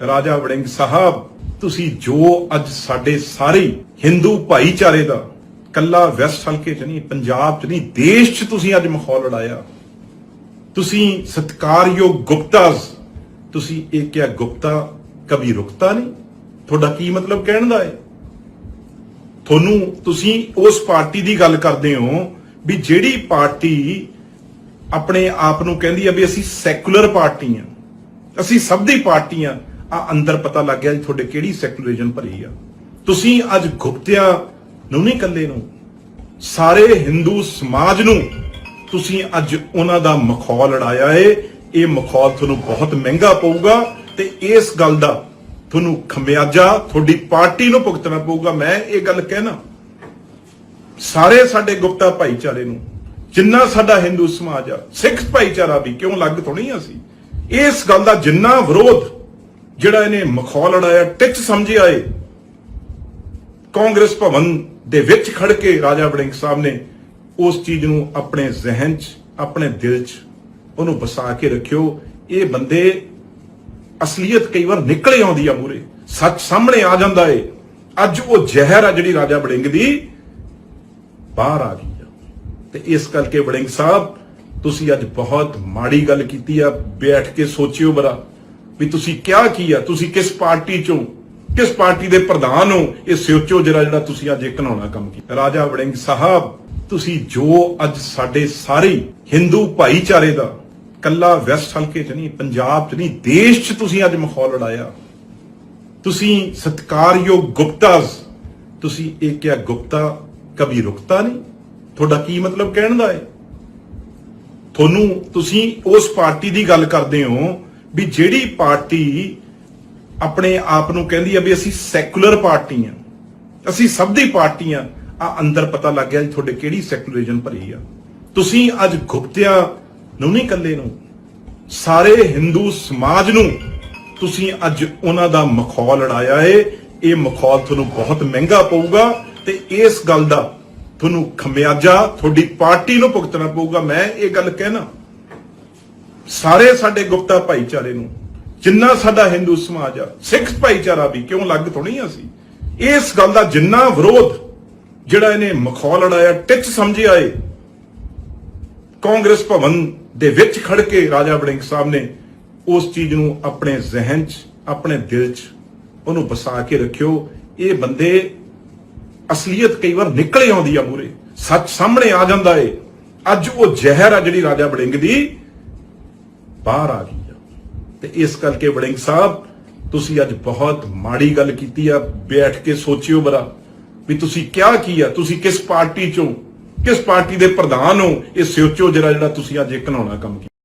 ਰਾਜਾ ਵੜਿੰਗ ਸਾਹਿਬ, ਤੁਸੀਂ ਜੋ ਅੱਜ ਸਾਡੇ ਸਾਰੇ ਹਿੰਦੂ ਭਾਈਚਾਰੇ ਦਾ ਕੱਲਾ ਵੈਸਟ ਹਲਕੇ ਚ ਨਹੀਂ, ਪੰਜਾਬ ਚ ਨਹੀਂ, ਦੇਸ਼ ਚ ਤੁਸੀਂ ਅੱਜ ਮਾਹੌਲ ਲੜਾਇਆ ਤੁਸੀਂ ਸਤਕਾਰਯੋਗ ਗੁਪਤਾਸ ਤੁਸੀਂ ਇਹ ਕਿਹਾ ਗੁਪਤਾ ਕभी ਰੁਕਤਾ ਨਹੀਂ। ਤੁਹਾਡਾ ਕੀ ਮਤਲਬ ਕਹਿਣ ਦਾ ਹੈ? ਤੁਹਾਨੂੰ ਤੁਸੀਂ ਉਸ ਪਾਰਟੀ ਦੀ ਗੱਲ ਕਰਦੇ ਹੋ ਵੀ ਜਿਹੜੀ ਪਾਰਟੀ ਆਪਣੇ ਆਪ ਨੂੰ ਕਹਿੰਦੀ ਆ ਵੀ ਅਸੀਂ ਸੈਕੂਲਰ ਪਾਰਟੀ ਆ, ਅਸੀਂ ਸਭ ਦੀ ਪਾਰਟੀ ਆ ਅੰਦਰ ਪਤਾ ਲੱਗ ਗਿਆ ਜੀ ਤੁਹਾਡੇ ਕਿਹੜੀ ਸੈਕੂਲਰਿਜ਼ਮ ਭਰੀ ਆ। ਤੁਸੀਂ ਅੱਜ ਗੁਪਤਿਆਂ ਨੂੰ ਨਹੀਂ ਕੱਲੇ ਨੂੰ, ਸਾਰੇ ਹਿੰਦੂ ਸਮਾਜ ਨੂੰ ਤੁਸੀਂ ਅੱਜ ਉਹਨਾਂ ਦਾ ਮਖੌਲ ਲੜਾਇਆ ਏ। ਇਹ ਮਖੌਲ ਤੁਹਾਨੂੰ ਬਹੁਤ ਮਹਿੰਗਾ ਪਊਗਾ ਤੇ ਇਸ ਗੱਲ ਦਾ ਤੁਹਾਨੂੰ ਖਮਿਆਜਾ ਤੁਹਾਡੀ ਪਾਰਟੀ ਨੂੰ ਭੁਗਤਣਾ ਪਊਗਾ। ਮੈਂ ਇਹ ਗੱਲ ਕਹਿਣਾ, ਸਾਰੇ ਸਾਡੇ ਗੁਪਤਾ ਭਾਈਚਾਰੇ ਨੂੰ, ਜਿੰਨਾ ਸਾਡਾ ਹਿੰਦੂ ਸਮਾਜ ਆ, ਸਿੱਖ ਭਾਈਚਾਰਾ ਵੀ ਕਿਉਂ ਲੱਗ ਥੋੜੀ ਆ ਸੀ ਇਸ ਗੱਲ ਦਾ ਜਿੰਨਾ ਵਿਰੋਧ ਜਿਹੜਾ ਇਹਨੇ ਮਖੌਲ ਲੜਾਇਆ ਟਿੱਚ ਸਮਝਿਆ ਏ ਕਾਂਗਰਸ ਭਵਨ ਦੇ ਵਿੱਚ ਖੜ ਕੇ ਰਾਜਾ ਵੜਿੰਗ ਸਾਹਿਬ ਨੇ ਉਸ ਚੀਜ਼ ਨੂੰ ਆਪਣੇ ਜ਼ਿਹਨ 'ਚ, ਆਪਣੇ ਦਿਲ 'ਚ ਉਹਨੂੰ ਵਸਾ ਕੇ ਰੱਖਿਓ। ਇਹ ਬੰਦੇ ਅਸਲੀਅਤ ਕਈ ਵਾਰ ਨਿਕਲ ਆਉਂਦੀ ਆ ਮੂਰੇ ਸੱਚ ਸਾਹਮਣੇ ਆ ਜਾਂਦਾ ਏ। ਅੱਜ ਉਹ ਜ਼ਹਿਰ ਆ ਜਿਹੜੀ ਰਾਜਾ ਵੜਿੰਗ ਦੀ ਬਾਹਰ ਆ ਗਈ ਆ। ਤੇ ਇਸ ਕਰਕੇ ਵੜਿੰਗ ਸਾਹਿਬ, ਤੁਸੀਂ ਅੱਜ ਬਹੁਤ ਮਾੜੀ ਗੱਲ ਕੀਤੀ ਆ। ਬੈਠ ਕੇ ਸੋਚਿਓ ਬਰਾ। ਵੀ ਤੁਸੀਂ ਕਿਹਾ ਕੀ ਆ? ਤੁਸੀਂ ਕਿਸ ਪਾਰਟੀ ਚੋਂ? ਕਿਸ ਪਾਰਟੀ ਦੇ ਪ੍ਰਧਾਨ ਹੋ? ਇਹ ਸੋਚੋ ਜਿਹੜਾ ਜਿਹੜਾ ਤੁਸੀਂ ਅੱਜ ਇੱਕ ਘਨਾਉਣਾ ਕੰਮ ਕੀਤਾ। ਰਾਜਾ ਵੜਿੰਗ ਸਾਹਿਬ, ਤੁਸੀਂ ਜੋ ਅੱਜ ਸਾਡੇ ਸਾਰੇ ਹਿੰਦੂ ਭਾਈਚਾਰੇ ਦਾ ਕੱਲਾ ਵੈਸਟ ਹਲਕੇ ਚ ਨਹੀਂ, ਪੰਜਾਬ ਚ ਨਹੀਂ, ਦੇਸ਼ ਚ ਤੁਸੀਂ ਅੱਜ ਮਾਹੌਲ ਲੜਾਇਆ ਤੁਸੀਂ ਸਤਕਾਰਯੋਗ ਗੁਪਤਾਸ ਤੁਸੀਂ ਇਹ ਕਿਹਾ ਗੁਪਤਾ ਕभी ਰੁਕਤਾ ਨਹੀਂ? ਤੁਹਾਡਾ ਕੀ ਮਤਲਬ ਕਹਿਣ ਦਾ ਹੈ? ਤੁਹਾਨੂੰ ਤੁਸੀਂ ਉਸ ਪਾਰਟੀ ਦੀ ਗੱਲ ਕਰਦੇ ਹੋ ਵੀ ਜਿਹੜੀ ਪਾਰਟੀ ਆਪਣੇ ਆਪ ਨੂੰ ਕਹਿੰਦੀ ਆ ਵੀ ਅਸੀਂ ਸੈਕੂਲਰ ਪਾਰਟੀ ਆ, ਅਸੀਂ ਸਭ ਦੀ ਪਾਰਟੀ ਆ ਆ ਅੰਦਰ ਪਤਾ ਲੱਗ ਗਿਆ ਜੀ ਤੁਹਾਡੇ ਕਿਹੜੀ ਸੈਕੂਲਰਿਜ਼ਮ ਭਰੀ ਆ। ਤੁਸੀਂ ਅੱਜ ਗੁਪਤਿਆਂ ਨੂੰ ਨਹੀਂ ਕੱਲੇ ਨੂੰ, ਸਾਰੇ ਹਿੰਦੂ ਸਮਾਜ ਨੂੰ ਤੁਸੀਂ ਅੱਜ ਉਹਨਾਂ ਦਾ ਮਖੌਲ ਲੜਾਇਆ ਏ। ਇਹ ਮਖੌਲ ਤੁਹਾਨੂੰ ਬਹੁਤ ਮਹਿੰਗਾ ਪਊਗਾ ਤੇ ਇਸ ਗੱਲ ਦਾ ਤੁਹਾਨੂੰ ਖਮਿਆਜਾ, ਤੁਹਾਡੀ ਪਾਰਟੀ ਨੂੰ ਭੁਗਤਣਾ ਪਊਗਾ। ਮੈਂ ਇਹ ਗੱਲ ਕਹਿਣਾ। ਸਾਰੇ ਸਾਡੇ ਗੁਪਤਾ ਭਾਈਚਾਰੇ ਨੂੰ, ਜਿੰਨਾ ਸਾਡਾ ਹਿੰਦੂ ਸਮਾਜ ਆ, ਸਿੱਖ ਭਾਈਚਾਰਾ ਵੀ ਕਿਉਂ ਲੱਗ ਥੋੜੀ ਅਸੀਂ? ਇਸ ਗੱਲ ਦਾ ਜਿੰਨਾ ਵਿਰੋਧ ਜਿਹੜਾ ਇਹਨੇ ਮਖੌਲ ਲੜਾਇਆ ਟਿੱਚ ਸਮਝਿਆ ਏ ਕਾਂਗਰਸ ਭਵਨ ਦੇ ਵਿੱਚ ਖੜ ਕੇ ਰਾਜਾ ਵੜਿੰਗ ਸਾਹਿਬ ਨੇ ਉਸ ਚੀਜ਼ ਨੂੰ ਆਪਣੇ ਜ਼ਿਹਨ 'ਚ, ਆਪਣੇ ਦਿਲ 'ਚ ਉਹਨੂੰ ਵਸਾ ਕੇ ਰੱਖਿਓ। ਇਹ ਬੰਦੇ ਅਸਲੀਅਤ ਕਈ ਵਾਰ ਨਿਕਲ ਆਉਂਦੀ ਆ ਮੂਰੇ ਸੱਚ ਸਾਹਮਣੇ ਆ ਜਾਂਦਾ ਏ। ਅੱਜ ਉਹ ਜ਼ਹਿਰ ਆ ਜਿਹੜੀ ਰਾਜਾ ਵੜਿੰਗ ਦੀ ਬਾਹਰ ਆ ਗਈ ਆ। ਤੇ ਇਸ ਕਰਕੇ ਵੜਿੰਗ ਸਾਹਿਬ, ਤੁਸੀਂ ਅੱਜ ਬਹੁਤ ਮਾੜੀ ਗੱਲ ਕੀਤੀ ਆ, ਬੈਠ ਕੇ ਸੋਚਿਓ ਬਰਾ, ਵੀ ਤੁਸੀਂ ਕਿਹਾ ਕੀ ਆ, ਤੁਸੀਂ ਕਿਸ ਪਾਰਟੀ ਚੋਂ, ਕਿਸ ਪਾਰਟੀ ਦੇ ਪ੍ਰਧਾਨ ਹੋ, ਇਹ ਸੋਚੋ ਜਿਹੜਾ ਜਿਹੜਾ ਤੁਸੀਂ ਅੱਜ ਇਹ ਘਨਾਉਣਾ ਕੰਮ ਕੀਤਾ।